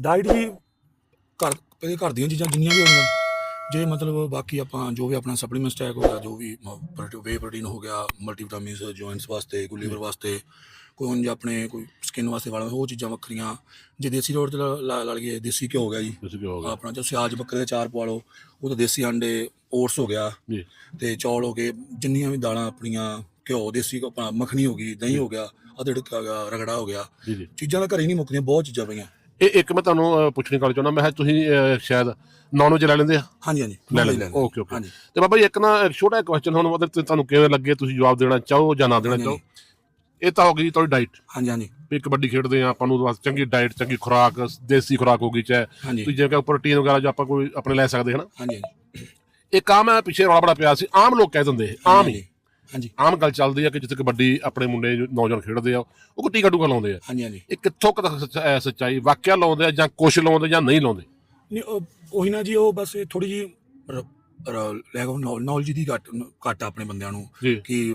Diet ਜੀ ਘਰ ਇਹਦੇ ਘਰ ਦੀਆਂ ਚੀਜ਼ਾਂ ਜਿੰਨੀਆਂ ਵੀ ਹੋਣਗੀਆਂ ਜੇ ਮਤਲਬ ਬਾਕੀ ਆਪਾਂ ਜੋ ਵੀ ਆਪਣਾ ਸਪਲੀਮੈਂਟ ਸਟੈਕ ਹੋ ਗਿਆ ਜੋ ਵੀ ਵੇ ਪ੍ਰੋਟੀਨ ਹੋ ਗਿਆ ਮਲਟੀਵਿਟਾਮਿਨਸ ਜੁਆਇੰਟਸ ਵਾਸਤੇ ਕੋਈ ਲਿਵਰ ਵਾਸਤੇ ਕੋਈ ਉਂਝ ਆਪਣੇ ਕੋਈ ਸਕਿਨ ਵਾਸਤੇ ਵਾਲਾ ਉਹ ਚੀਜ਼ਾਂ ਵੱਖਰੀਆਂ। ਜੇ ਦੇਸੀ ਰੋਡ ਤੇ ਲਾ- ਲਈਏ ਦੇਸੀ ਘਿਓ ਹੋ ਗਿਆ ਜੀ। ਹੋ ਗਿਆ। ਆਪਣਾ ਜੋ ਸਿਆਜ ਬੱਕਰੇ ਦਾ ਚਾਰ ਪਵਾ ਲਓ ਉਹ ਤਾਂ ਦੇਸੀ ਅੰਡੇ ਓਟਸ ਹੋ ਗਿਆ। ਜੀ। ਤੇ ਚੌਲ ਹੋ ਗਏ ਜਿੰਨੀਆਂ ਵੀ ਦਾਲਾਂ ਆਪਣੀਆਂ ਘਿਓ ਦੇਸੀ ਆਪਣਾ ਮੱਖਣੀ ਹੋ ਗਈ ਦਹੀਂ ਹੋ ਗਿਆ ਅਦੜਕ ਹੋ ਗਿਆ ਰਗੜਾ ਹੋ ਗਿਆ। ਜੀ ਜੀ। ਚੀਜ਼ਾਂ ਤਾਂ ਘਰੇ ਨਹੀਂ ਮੁੱਕਦੀਆਂ ਬਹੁਤ ਚੀਜ਼ਾਂ ਪਈਆਂ। ਇਹ ਇੱਕ ਮੈਂ ਤੁਹਾਨੂੰ ਪੁੱਛਣੀ ਗੱਲ ਚਾਹੁੰਦਾ ਮੈਂ ਕਿਹਾ ਤੁਸੀਂ ਸ਼ਾਇਦ ਨੌਨ ਵੈਜ ਲੈ ਲੈਂਦੇ ਆ? ਹਾਂਜੀ ਹਾਂਜੀ ਲੈ ਲੈਂਦੇ ਓਕੇ ਓਕੇ। ਹਾਂਜੀ। ਤੇ ਬਾਬਾ ਜੀ ਇੱਕ ਨਾ ਛੋਟਾ ਕੁਐਸਚਨ ਹੁਣ ਮਤਲਬ ਤੁਹਾਨੂੰ ਕਿਵੇਂ ਲੱਗੇ? ਤੁਸੀਂ ਜਵਾਬ ਦੇਣਾ ਚਾਹੋ ਜਾਂ ਨਾ ਦੇਣਾ ਚਾਹੋ? ਇਹ ਤਾਂ ਹੋ ਗਈ ਤੁਹਾਡੀ ਡਾਈਟ ਹਾਂਜੀ ਹਾਂਜੀ। ਵੀ ਕਬੱਡੀ ਖੇਡਦੇ ਆ ਆਪਾਂ ਨੂੰ ਬਸ ਚੰਗੀ ਡਾਈਟ ਚੰਗੀ ਖੁਰਾਕ ਦੇਸੀ ਖੁਰਾਕ ਹੋਗੀ ਚਾਹੇ ਹਾਂਜੀ। ਤੁਸੀਂ ਜਿਵੇਂ ਪ੍ਰੋਟੀਨ ਵਗੈਰਾ ਜੋ ਆਪਾਂ ਕੋਈ ਆਪਣੇ ਲੈ ਸਕਦੇ ਹਨਾ? ਹਾਂਜੀ ਹਾਂਜੀ। ਇੱਕ ਆਮ ਹੈ ਪਿੱਛੇ ਰੌਲਾ ਬੜਾ ਪਿਆ ਸੀ ਆਮ ਲੋਕ ਕਹਿ ਦਿੰਦੇ ਆਮ ਹੀ। ਹਾਂਜੀ। ਆਮ ਗੱਲ ਚੱਲਦੀ ਆ ਕਿ ਜਿੱਥੇ ਕਬੱਡੀ ਆਪਣੇ ਮੁੰਡੇ ਨੌਜਵਾਨ ਖੇਡਦੇ ਆ ਉਹ ਕੋਈ ਟੀਕਾ ਟੂਕਾ ਲਾਉਂਦੇ ਆ। ਹਾਂਜੀ ਹਾਂਜੀ। ਇਹ ਕਿੱਥੋਂ ਕੁ ਤੱਕ ਸੱਚਾਈ? ਵਾਕਿਆ ਲਾਉਂਦੇ ਆ ਜਾਂ ਕੁਛ ਲਾਉਂਦੇ ਜਾਂ ਨਹੀਂ ਲਾਉਂਦੇ? ਨਹੀਂ ਉਹ- ਉਹੀ ਨਾ ਜੀ ਉਹ ਬਸ ਥੋੜੀ ਜੀ ਲੈਕ ਆਫ ਨੌਲੇਜ ਦੀ ਘੱਟ ਘੱਟ ਆ ਆਪਣੇ ਬੰਦਿਆਂ ਨੂੰ ਜੀ। ਕਿ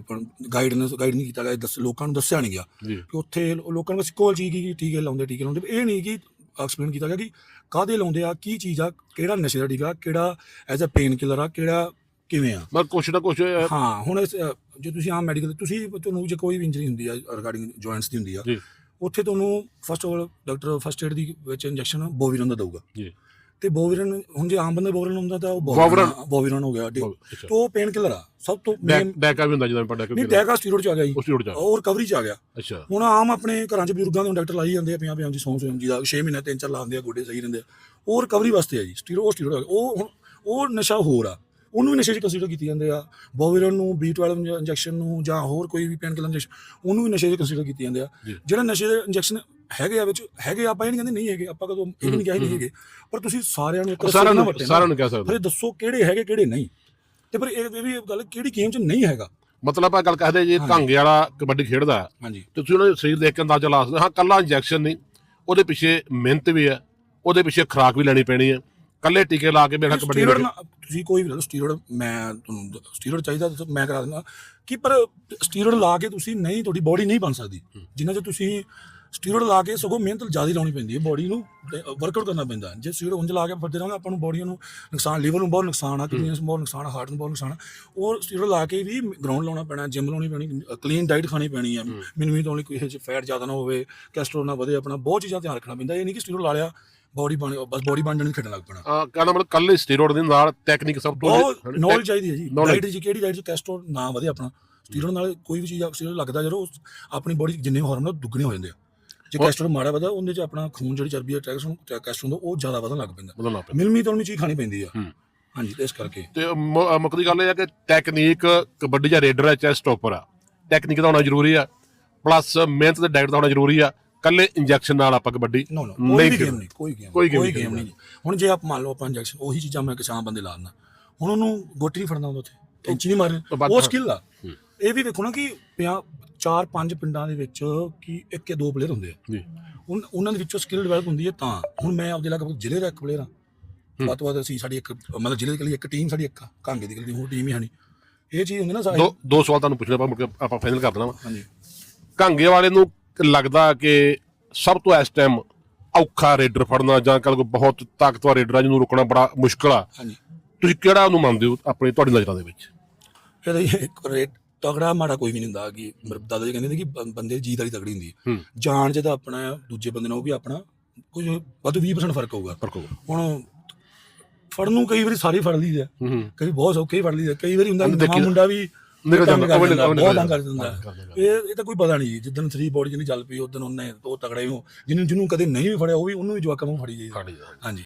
ਗਾਈਡਨੈਸ ਗਾਈਡ ਨਹੀਂ ਕੀਤਾ ਗਿਆ ਦੱਸ ਲੋਕਾਂ ਨੂੰ ਦੱਸਿਆ ਨਹੀਂ ਗਿਆ। ਜੀ। ਕਿ ਉੱਥੇ ਲੋ- ਲੋਕਾਂ ਨੂੰ ਬਸ ਕੋਲ ਚੀਜ਼ ਕੀ ਟੀਕੇ ਲਾਉਂਦੇ ਟੀਕੇ ਲਾਉਂਦੇ। ਇਹ ਨਹੀਂ ਕਿ ਐਕਸਪਲੇਨ ਕੀਤਾ ਗਿਆ ਕਿ ਕਾਹਦੇ ਲਾਉਂਦੇ ਆ ਕੀ ਚੀਜ਼ ਆ ਕਿਹੜਾ ਨਸ਼ੇ ਦਾ ਟੀਕਾ ਕਿਹੜਾ ਐਜ਼ ਅ ਪੇਨ ਕਿਲਰ ਆ ਕਿਹੜਾ ਕਿਵੇਂ ਆ? ਮਤਲਬ ਕੁਛ ਨਾ ਕੁਛ ਅਹ, ਹਾਂ ਹੁਣ ਇਸ, ਅ, ਜੇ ਤੁਸੀਂ ਆਮ ਮੈਡੀਕਲ ਤੁਸੀਂ ਤੁਹਾਨੂੰ ਜੇ ਕੋਈ ਵੀ ਇੰਜਰੀ ਹੁੰਦੀ ਆ ਰਿਗਾਰਡਿੰਗ ਜੁਆਇੰਟਸ ਦੀ ਹੁੰਦੀ ਆ ਜੀ। ਉੱਥੇ ਤੁਹਾਨੂੰ first of all doctor first aid ਦੀ ਵਿੱਚ ਇੰਜੈਕਸ਼ਨ ਬੋਵਿਰਨ ਦਾ ਦਊਗਾ। ਜੀ। ਤੇ ਬੋਵਿਰਨ ਹੁਣ ਜੇ ਆਮ ਬੰਦੇ ਬੋਵਿਰਨ ਹੁੰਦਾ ਤਾਂ ਉਹ ਬੋਵਿਰਨ- ਬੋਵਿਰਨ। ਹੋ ਗਿਆ ਅੱਛਾ। ਤੋਂ ਪੇਨ ਕਿਲਰ ਆ ਸਭ ਤੋਂ ਡੈਕਾ ਵੀ ਹੁੰਦਾ ਜਦੋਂ ਆਪਾਂ ਡੈਕ ਨਹੀਂ ਡੈਗਾ ਸਟੀਰੋਇਡ ਚ ਆ ਗਿਆ ਜੀ। ਉਸ ਜੁੜ ਜਾ ਉਹ ਰਿਕਵਰੀ ਚ ਆ ਗਿਆ। ਅੱਛਾ। ਹੁਣ ਆਮ ਆਪਣੇ ਘਰਾਂ 'ਚ ਬਜ਼ੁਰਗਾਂ ਦੇ ਡਾਕਟਰ ਲਾਈ ਜਾਂਦੇ ਆ ਪਿਆਂ ਪਿਆਂ ਦੀ ਸੌਂ ਸੌਂ ਜੀ ਦਾ 6 ਮਹੀਨੇ ਤਿੰਨ ਚਾਰ ਲਾਉਂਦੇ ਆ ਗੋਡੇ ਸਹੀ ਰਹਿੰਦੇ ਆ। ਉਹ ਰਿਕਵਰੀ ਵਾਸਤੇ ਆ ਜੀ ਸਟੀਰੋ ਸਟੀਰੋਇਡ ਉਹ ਹੁਣ ਉਹ ਨਸ਼ਾ ਹੋਰ ਆ। ਉਹਨੂੰ ਵੀ ਨਸ਼ੇ 'ਚ ਕੰਸੀਡਰ ਕੀਤੀ ਜਾਂਦੇ ਆ। ਬੋਵਿਰਨ ਨੂੰ B12 ਇੰਜੈਕਸ਼ਨ ਨੂੰ ਜਾਂ ਹੋਰ ਕੋਈ ਵੀ ਪੇਨ ਕਿਲਰ ਇੰਜੈਕਸ਼ਨ ਉਹਨੂੰ ਵੀ ਨਸ਼ੇ 'ਚ ਕੰਸੀਡਰ ਕੀਤੀ ਜਾਂਦੇ ਆ। ਜਿਹੜਾ ਨਸ਼ੇ ਦੇ ਇੰਜੈਕਸ਼ਨ ਹੈਗੇ ਆ ਵਿੱਚ ਹੈਗੇ ਆਪਾਂ ਇਹ ਨਹੀਂ ਕਹਿੰਦੇ ਨਹੀਂ ਹੈਗੇ ਆਪਾਂ ਕਦੋਂ ਇਹ ਨਹੀਂ ਕਿਹਾ ਨਹੀਂ ਹੈਗੇ। ਪਰ ਤੁਸੀਂ ਸਾਰਿਆਂ ਨੂੰ ਇੱਕ ਸਾਰਿਆਂ ਨੂੰ। ਸਾਰਿਆਂ ਨੂੰ ਕਹਿ ਫਿਰ ਸਕਦੇ ਇਹ ਦੱਸੋ ਕਿਹੜੇ ਹੈਗੇ ਕਿਹੜੇ ਨਹੀਂ। ਤੇ ਫਿਰ ਇਹ ਵੀ ਗੱਲ ਕਿਹੜੀ ਗੇਮ 'ਚ ਨਹੀਂ ਹੈਗਾ। ਮਤਲਬ ਆਪਾਂ ਗੱਲ ਕਰਦੇ ਜੇ ਘਾਂਗੇ ਵਾਲਾ ਕਬੱਡੀ ਖੇਡਦਾ ਹਾਂਜੀ। ਤੇ ਤੁਸੀਂ ਉਹਨਾਂ ਦੇ ਸਰੀਰ ਦੇਖ ਕੇ ਅੰਦਾਜ਼ਾ ਲਾ ਸਕਦੇ ਹੋ। ਹਾਂ ਕੱਲਾ ਇੰਜੈਕਸ਼ਨ ਨਹੀਂ ਉਹਦੇ ਪਿੱਛੇ ਮਿਹਨਤ ਵੀ ਹੈ ਉਹਦੇ ਪਿੱਛੇ ਖੁਰਾਕ ਵੀ ਲੈਣੀ ਪੈਣੀ ਹੈ। ਕੱਲੇ ਟੀਕੇ ਲਾ ਕੇ ਬੇੜਾ ਕਬੱਡੀ ਸਟੀਰੋਇਡ ਨਾ- ਤੁਸੀਂ ਕੋਈ ਵੀ ਲੈ ਲਓ ਸਟੀਰੋਇਡ ਮੈਂ ਤੁਹਾਨੂੰ ਸਟੀਰੋਇਡ ਚਾਹੀਦਾ ਤਾਂ ਮੈਂ ਕਰਾ ਦਿੰਦਾ। ਕਿ ਪਰ ਸਟੀਰੋਇਡ ਲਾ ਕੇ ਤੁਸੀਂ ਨਹੀਂ ਤੁਹਾਡੀ ਬੋਡੀ ਨਹੀਂ ਬਣ ਸਕਦੀ। ਜਿੰਨਾ ਚ ਤੁਸੀਂ ਸਟੀਰੋਇਡ ਲਾ ਕੇ ਸਗੋਂ ਮਿਹਨਤ ਜ਼ਿਆਦਾ ਲਾਉਣੀ ਪੈਂਦੀ ਹੈ ਬੋਡੀ ਨੂੰ ਵਰਕਆਊਟ ਕਰਨਾ ਪੈਂਦਾ। ਜੇ ਸਟੀਰੋਇਡ ਉਂਝ ਲਾ ਕੇ ਫਿਰਦੇ ਰਹਾਂਗੇ ਆਪਾਂ ਨੂੰ ਬੋਡੀ ਨੂੰ ਨੁਕਸਾਨ ਲੀਵਰ ਨੂੰ ਬਹੁਤ ਨੁਕਸਾਨ ਆ ਕਿਡਨੀਆਂ ਨੂੰ ਬਹੁਤ ਨੁਕਸਾਨ ਹਾਰਟ ਨੂੰ ਬਹੁਤ ਨੁਕਸਾਨ ਉਹ ਸਟੀਰੋਇਡ ਲਾ ਕੇ ਵੀ ਗਰਾਊਂਡ ਲਾਉਣਾ ਪੈਣਾ ਜਿਮ ਲਾਉਣੀ ਪੈਣੀ ਕਲੀਨ ਡਾਈਟ ਖਾਣੀ ਪੈਣੀ ਹੈ। ਮੈਨੂੰ ਵੀ ਤਾਂ ਕੋਈ ਇਹ ਫੈਟ ਜ਼ਿਆਦਾ ਨਾ ਹੋਵੇ ਕੋਲੇਸਟ੍ਰੋਲ ਨਾ ਵਧੇ ਆਪਣਾ ਬਹੁਤ ਚੀਜ਼ਾਂ ਧਿਆਨ ਰੱਖਣਾ ਪੈਂਦਾ। ਇਹ ਨਹੀਂ ਕਿ ਸਟੀਰੋਇਡ ਲਾ ਲਿਆ ਬੋਡੀ ਬਣ ਬਸ ਬੋਡੀ ਬਣਨ ਨੂੰ ਖੇਡਣ ਲੱਗ ਪੈਣਾ। ਹਾਂ ਕਹਿੰਦਾ ਮਤਲਬ ਕੱਲੇ ਸਟੀਰੋਇਡ ਦੇ ਨਾਲ ਟੈਕਨੀਕ ਸਭ ਤੋਂ ਨੌਲੇਜ ਚਾਹੀਦੀ ਹੈ ਜੀ। ਡਾਈਟ ਜੀ ਕਿਹੜੀ ਡਾਈਟ ਚ ਕੋਲੇਸਟ੍ਰੋਲ ਨਾ ਵਧੇ ਆਪਣਾ? ਸਟੀਰੋਇਡ ਨਾਲ ਕੋਈ ਵੀ ਚੀਜ਼ ਸਟੀਰੋਇਡ ਲੱਗਦਾ ਜਦੋਂ ਆਪਣੀ ਬੋਡੀ ਜਿੰਨੇ ਹਾਰਮੋਨ ਦੁੱਗਣੇ ਹੋ ਜਾਂਦੇ ਆ। ਜੇ ਕੋਲੇਸਟ੍ਰੋਲ ਮਾੜਾ ਵਧਾ ਉਹਦੇ ਚ ਆਪਣਾ ਖੂਨ ਜਿਹੜੀ ਚਰਬੀ ਹੈ ਟੈਕਸਟ੍ਰੋਲ ਕੋਲੇਸਟ੍ਰੋਲ ਹੁੰਦਾ ਉਹ ਜ਼ਿਆਦਾ ਵਧਣ ਲੱਗ ਪੈਂਦਾ। ਬਦਲਣਾ ਪੈਂਦਾ। ਮਿਲਮੀ ਤੋਂ ਚੀਜ਼ ਖਾਣੀ ਪੈਂਦੀ ਆ। ਹਾਂਜੀ ਤੇ ਇਸ ਕਰਕੇ। ਤੇ ਮ- ਮੁੱਕਦੀ ਗੱਲ ਇਹ ਹੈ ਕਿ ਟੈਕਨੀਕ ਕਬੱਡੀ ਜਾਂ ਰੇਡਰ ਹੈ ਚਾਹੇ ਸਟਾਪਰ ਆ। ਟੈਕਨੀਕ ਦਾ ਹੋਣਾ ਜ਼ਰੂਰੀ ਆ ਪਲੱਸ ਮਿਹਨਤ ਤੇ ਡਾਈਟ ਦਾ ਹੋਣਾ ਜ਼ਰੂਰੀ ਆ। ਕੱਲੇ ਇੰਜੈਕਸ਼ਨ ਨਾਲ ਆਪਾਂ ਕਬੱਡੀ ਨੋ ਨੋ ਨਹੀਂ ਕੋਈ ਵੀ ਖੇਡਣੀ। ਗੇਮ ਨਹੀਂ ਕੋਈ ਗੇਮ ਕੋਈ game ਨਹੀਂ ਨਹੀਂ। ਹੁਣ ਜੇ ਆਪ ਮੰਨ ਲਓ ਆਪਾਂ ਇੰਜੈਕਸ਼ਨ ਉਹੀ ਚੀਜ਼ਾਂ ਮੈਂ ਕਿਸਾਨ ਬੰਦੇ ਲਾ ਦਿੰਦਾ ਹੁਣ ਉਹਨੂੰ ਗੋਟੀ ਨਹੀਂ ਫੜਨਾ ਹੁੰਦਾ ਉੱਥੇ ਕੈਂਚੀ ਨਹੀਂ ਮਾਰਨੀ ਉਹ ਸਕਿੱਲ ਆ। ਇਹ ਵੀ ਵੇਖੋ ਨਾ ਕਿ ਪਿਆ ਚਾਰ ਪੰਜ ਪਿੰਡਾਂ ਦੇ ਵਿੱਚ ਕਿ ਇੱਕ ਜਾਂ ਦੋ ਪਲੇਅਰ ਹੁੰਦੇ ਆ। ਜੀ। ਉਨ- ਉਹਨਾਂ ਦੇ ਵਿੱਚੋਂ ਸਕਿੱਲ ਡਿਵੈਲਪ ਹੁੰਦੀ ਹੈ ਤਾਂ। ਹੁਣ ਮੈਂ ਆਪਦੇ ਲਗਭਗ ਜ਼ਿਲ੍ਹੇ ਦਾ ਇੱਕ ਪਲੇਅਰ ਹਾਂ। ਵੱਧ ਤੋਂ ਵੱਧ ਅਸੀਂ ਸਾਡੀ ਇੱਕ ਮਤਲਬ ਜ਼ਿਲ੍ਹੇ ਦੇ ਲਈ ਇੱਕ ਟੀਮ ਸਾਡੀ ਇੱਕ ਆ, ਕਾਂਗੇ ਦੀ ਲਈ ਹੋਰ ਟੀਮ ਹੀ ਹੈ ਨਹੀਂ ਇਹ ਚੀਜ਼ ਹੁੰਦੀ ਨਾ ਸਾਰੀ। ਦੋ ਦੋ ਸਵਾਲ ਤੁਹਾਨੂੰ ਪੁੱਛਣੇ ਆਪਾਂ ਮੁੜ ਕੇ ਆਪਾਂ ਫਾਈਨਲ ਕਰ ਦੇਣਾ ਵਾ। ਹਾਂਜੀ। ਘਾਂਗੇ ਵਾਲੇ ਨੂੰ ਲੱਗਦਾ ਕਿ ਸਭ ਤੋਂ ਇਸ ਟਾਈਮ ਔਖਾ ਰੇਡਰ ਫੜਨਾ ਜਾਂ ਕੱਲ ਕੋਈ ਬਹੁਤ ਤਾਕਤਵਰ ਰੇਡਰ ਆ ਜਿਹਨੂੰ ਰੁਕਣਾ ਬੜਾ ਮੁਸ਼ਕਲ ਆ। ਹਾਂਜੀ। ਤੁਸੀਂ ਕਿਹੜਾ ਉਹਨੂੰ ਮੰਨਦੇ ਹੋ ਆਪਣੀ ਤੁਹਾਡੀ ਨਜ਼ਰਾਂ ਦੇ ਵਿੱਚ? ਇਹ ਇੱਕ ਰੇਟ ਤਗੜਾ ਮਾੜਾ ਕੋਈ ਵੀ ਨਹੀਂ ਹੁੰਦਾ ਕਿ ਮੇਰੇ ਦਾਦਾ ਜੀ ਕਹਿੰਦੇ ਨੇ ਕਿ ਬੰ- ਬੰਦੇ ਦੀ ਜੀਤ ਵਾਲੀ ਤਗੜੀ ਹੁੰਦੀ ਹੈ। ਹੂੰ। ਜਾਣ ਤਾਂ ਆਪਣਾ ਹੈ, ਦੂਜੇ ਬੰਦੇ ਨਾਲ ਉਹ ਵੀ ਆਪਣਾ ਕੁਝ ਵੱਧ 20% ਫ਼ਰਕ ਹੋਊਗਾ। ਫ਼ਰਕ ਹੋਊਗਾ। ਹੁਣ ਫੜਨ ਨੂੰ ਕਈ ਵਾਰੀ ਸਾਰੇ ਫੜ ਲਈਦੇ ਆ ਹੂੰ ਹੂੰ। ਕਈ ਬਹੁਤ ਸੌਖੇ ਹੀ ਫੜ ਲਈਦੇ ਆ। ਕਈ ਵਾਰੀ ਹੁੰਦਾ ਨਵਾਂ ਮੁੰਡਾ ਵੀ ਨਿਕਲ ਜਾਂਦਾ, ਕਰ ਉਹ ਵੀ ਦਿੰਦਾ, ਨਿਕਲ ਬਹੁਤ। ਤੰਗ ਕਰ ਦਿੰਦਾ। ਇਹ ਇਹ ਤਾਂ ਕੋਈ ਪਤਾ ਨਹੀਂ ਜਿੱਦਨ 3 ਬੋਡੀ ਜਿਹਨੇ ਚੱਲ ਪਈ ਉਦੋਂ ਉਹਨੇ ਉਹ ਤਗੜੇ ਹੋ ਜਿਹਨੂੰ ਜਿਹਨੂੰ ਕਦੇ ਨਹੀਂ ਵੀ ਫੜਿਆ ਉਹ ਵੀ ਉਹਨੂੰ ਵੀ ਜਵਾਕਾਂ ਨੂੰ ਫੜੀ ਜਾਈਦਾ ਹਾਂਜੀ।